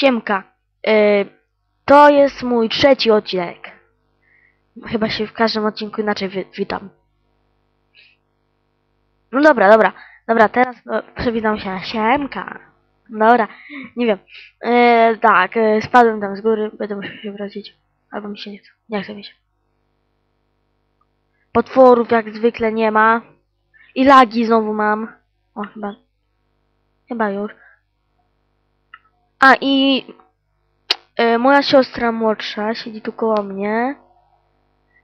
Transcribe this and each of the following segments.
Siemka. E, to jest mój trzeci odcinek. Chyba się w każdym odcinku inaczej wi witam. No dobra, dobra. Dobra, teraz no, przywitam się. Siemka. Dobra, nie wiem. E, tak, e, spadłem tam z góry, będę musiał się wrócić. Albo mi się nie chce. Nie chce mi się. Potworów jak zwykle nie ma. I lagi znowu mam. O, chyba. Chyba już. A i e, moja siostra młodsza siedzi tu koło mnie.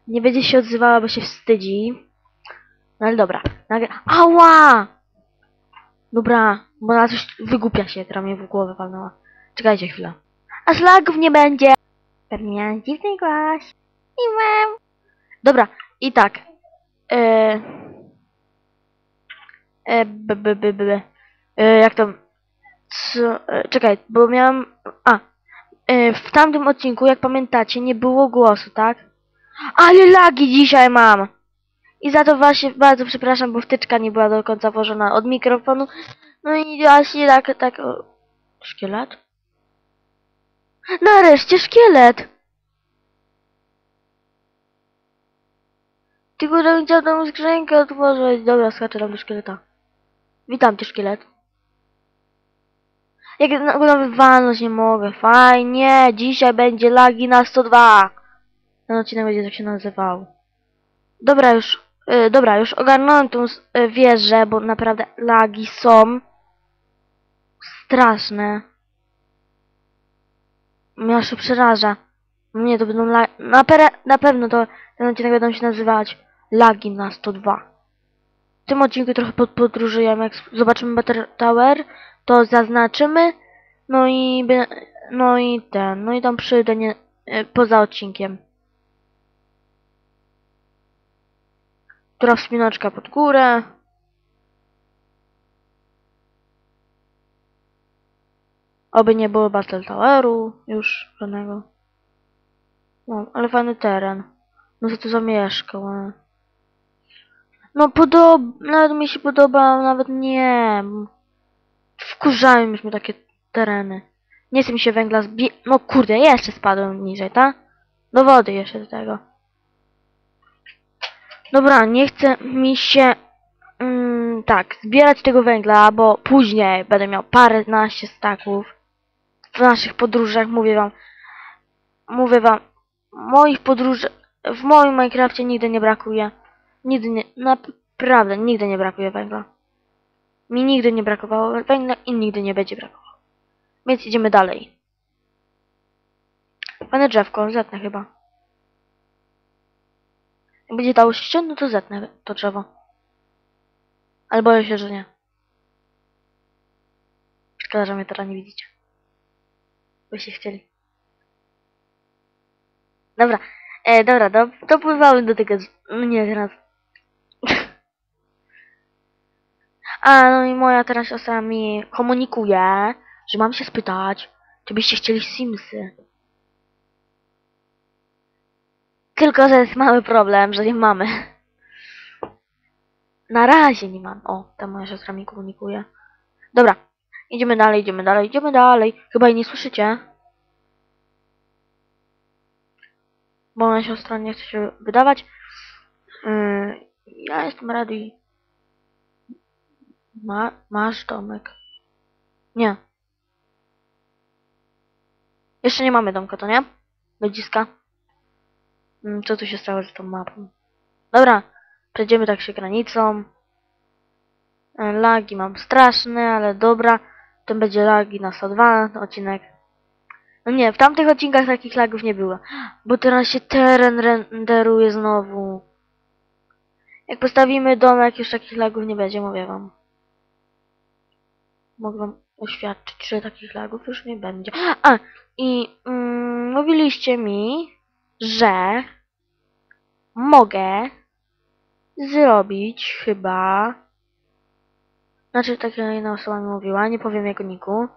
Nie będzie się odzywała, bo się wstydzi. No ale dobra. Nagle... Ała! Dobra, bo ona coś wygłupia się, która mnie w głowę walnęła. Czekajcie chwilę. Aż lagów nie będzie! Pewnie dziwny głos. I mam. Dobra, i tak. E, e, b, b, b, b, e, jak to... Co, e, czekaj, bo miałem... A, e, w tamtym odcinku, jak pamiętacie, nie było głosu, tak? Ale lagi dzisiaj mam! I za to właśnie bardzo przepraszam, bo wtyczka nie była do końca włożona od mikrofonu. No i właśnie tak, tak... O, szkielet? Nareszcie szkielet! Tylko żebym chciał tą skrzynkę otworzyć. Dobra, skaczę tam do szkieleta. Witam cię, szkielet. Jak na go wywalnąć nie mogę. Fajnie, dzisiaj będzie lagi na 102. Ten odcinek będzie tak się nazywał. Dobra, już, y, dobra, już ogarnąłem tą s- y, wieżę, bo naprawdę lagi są straszne. Mnie aż to przeraża. Nie, to będą lagi. Na, na pewno to ten odcinek będą się nazywać lagi na 102. W tym odcinku trochę pod, podróżujemy. Jak zobaczymy Battle Tower, to zaznaczymy. No i, no i ten, no i tam przyjdę nie, y, poza odcinkiem. Która wspinaczka pod górę. Oby nie było Battle Toweru już żadnego. No, ale fajny teren. No co to za mieszkał, ale... No podoba, nawet mi się podoba, nawet nie. Wkurzają już mnie takie tereny. Nie chce mi się węgla zbie... No kurde, jeszcze spadłem niżej, tak? Do wody jeszcze do tego. Dobra, nie chce mi się mm, tak, zbierać tego węgla, bo później będę miał paręnaście staków w naszych podróżach, mówię wam. Mówię wam, moich podróży w moim Minecrafcie nigdy nie brakuje. Nigdy nie, naprawdę, nigdy nie brakuje węgla. Mi nigdy nie brakowało węgla i nigdy nie będzie brakowało. Więc idziemy dalej. Pane drzewko, zetnę chyba. Jak będzie dało się no to zetnę to drzewo. Ale boję się, że nie. Szkoda, że mnie teraz nie widzicie. Byście chcieli. Dobra, e, dobra, do, dopływamy do tego, nie, teraz. A, no i moja teraz siostra mi komunikuje, że mam się spytać, czy byście chcieli Simsy. Tylko, że jest mały problem, że nie mamy. Na razie nie mam. O, ta moja siostra mi komunikuje. Dobra, idziemy dalej, idziemy dalej, idziemy dalej. Chyba jej nie słyszycie. Bo moja siostra nie chce się wydawać. Yy, ja jestem ready. Ma, masz domek. Nie. Jeszcze nie mamy domka, to nie? Ludziska. Mm, Co tu się stało z tą mapą? Dobra, przejdziemy tak się granicą. E, Lagi mam straszne, ale dobra. To będzie lagi na 102 odcinek. No nie, w tamtych odcinkach takich lagów nie było. Bo teraz się teren renderuje znowu. Jak postawimy domek, już takich lagów nie będzie, mówię wam. Mogę oświadczyć, że takich lagów już nie będzie. A, i mm, mówiliście mi, że mogę zrobić chyba. Znaczy, taka jedna osoba mi mówiła, nie powiem jego niku,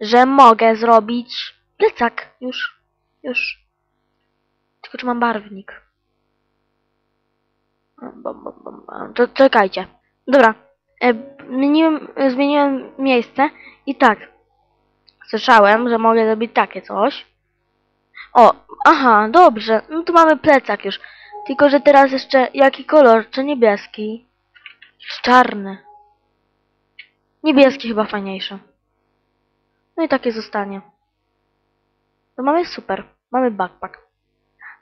że mogę zrobić plecak. Już, już. Tylko czy mam barwnik? Bam, bam, bam. To czekajcie. Dobra. E, zmieniłem, zmieniłem miejsce i tak. Słyszałem, że mogę zrobić takie coś. O, aha, dobrze. No tu mamy plecak już. Tylko, że teraz jeszcze jaki kolor? Czy niebieski? Czarny. Niebieski chyba fajniejszy. No i takie zostanie. To mamy super. Mamy backpack.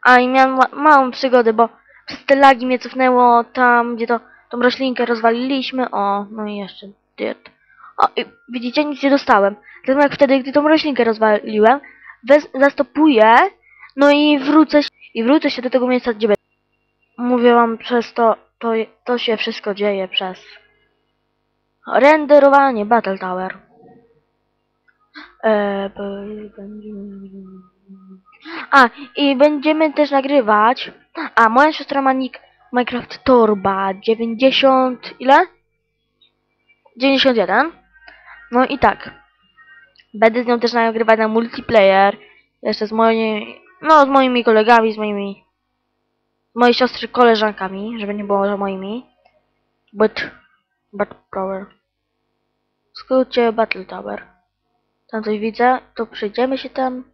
A i miałem ma małą przygodę, bo przez te lagi mnie cofnęło tam, gdzie to tą roślinkę rozwaliliśmy. O, no i jeszcze diet. O, widzicie, nic nie dostałem. Zatem jak wtedy, gdy tą roślinkę rozwaliłem, zastopuję, no i wrócę, i wrócę się do tego miejsca, gdzie będę. Mówię wam, przez to, to, to się wszystko dzieje przez renderowanie Battle Tower. Eee, A, i będziemy też nagrywać. A, moja siostra ma nick Minecraft Torba 90... ile? 91. No i tak. Będę z nią też nagrywać na multiplayer. Jeszcze z moimi... No, z moimi kolegami, z moimi... Z mojej siostry koleżankami, żeby nie było, że moimi. But... But Tower. W skrócie Battle Tower. Tam coś widzę, to przyjdziemy się tam.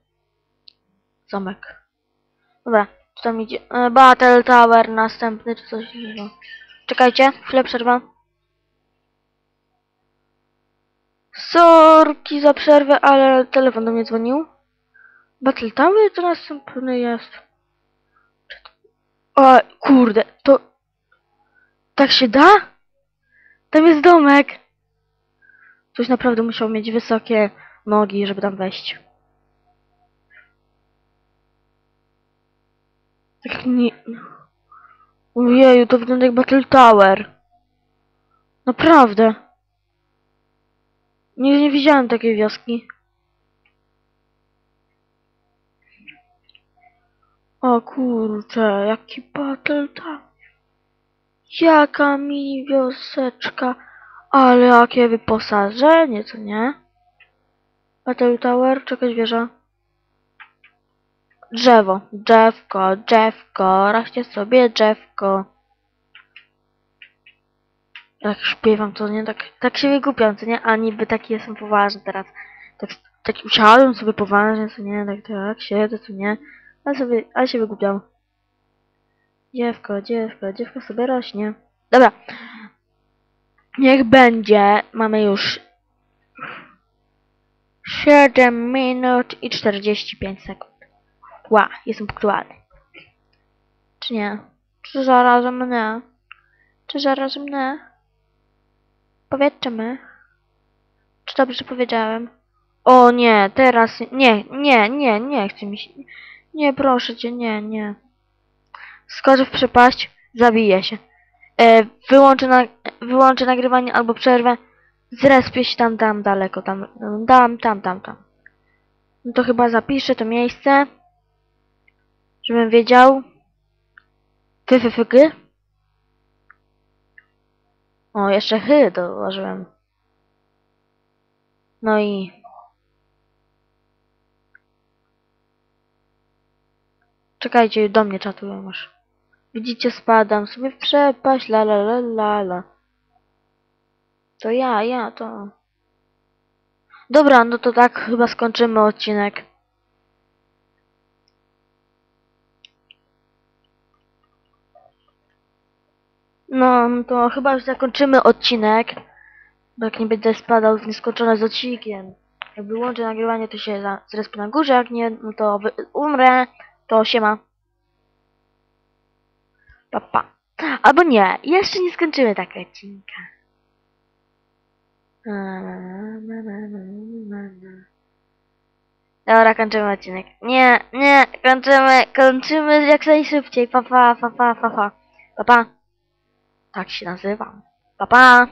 Zamek. Dobra, co tam idzie? E, Battle Tower następny, czy coś innego. Czekajcie, chwilę przerwę. Sorki za przerwę, ale telefon do mnie dzwonił. Battle Tower to następny jest. O, kurde, to... Tak się da? Tam jest domek. Ktoś naprawdę musiał mieć wysokie nogi, żeby tam wejść. Tak nie... Ojeju, to wygląda jak Battle Tower. Naprawdę. Nigdy nie widziałem takiej wioski. O kurczę, jaki Battle Tower. Jaka mini wioseczka. Ale jakie wyposażenie, co nie? Battle Tower, czekać wieża. Drzewo, drzewko, drzewko, raźcie sobie drzewko. Jak śpiewam, to nie, tak, tak się wygłupiam, co nie? A niby taki jestem poważny teraz. Tak, tak usiadłem sobie poważnie, co nie? Tak, tak, siedzę, co nie? Ale sobie, ale się wygłupiam. Dziewko, dziewko, dziewko sobie rośnie. Dobra. Niech będzie. Mamy już 7 minut i 45 sekund. Ła, jestem punktualny. Czy nie? Czy zarażę mnie? Czy zarażę mnie? Powiedzcie mi. Czy dobrze powiedziałem? O nie, teraz... Nie, nie, nie, nie chce mi się... Nie, proszę cię, nie, nie. Skoczę w przepaść, zabiję się. E, wyłączę, na, wyłączę nagrywanie albo przerwę. Zrespię się tam, tam daleko, tam, tam, tam, tam, tam. No to chyba zapiszę to miejsce. Żebym wiedział. Fy, fy, fy, gy. O, jeszcze hy dołożyłem. No i... Czekajcie, do mnie czatują już. Widzicie, spadam sobie w przepaść, la la la la la. To ja, ja, to... Dobra, no to tak chyba skończymy odcinek. No, to chyba już zakończymy odcinek. Bo jak nie będę spadał w nieskończone z odcinkiem. Jak wyłączę nagrywanie, to się zrespię na górze, jak nie, no to umrę, to siema. Pa, pa. Albo nie, jeszcze nie skończymy takiego odcinka. Dobra, kończymy odcinek. Nie, nie, kończymy, kończymy jak najszybciej. Pa, pa, pa, pa, pa, pa. Pa, pa. Tak się nazywam. Pa, pa.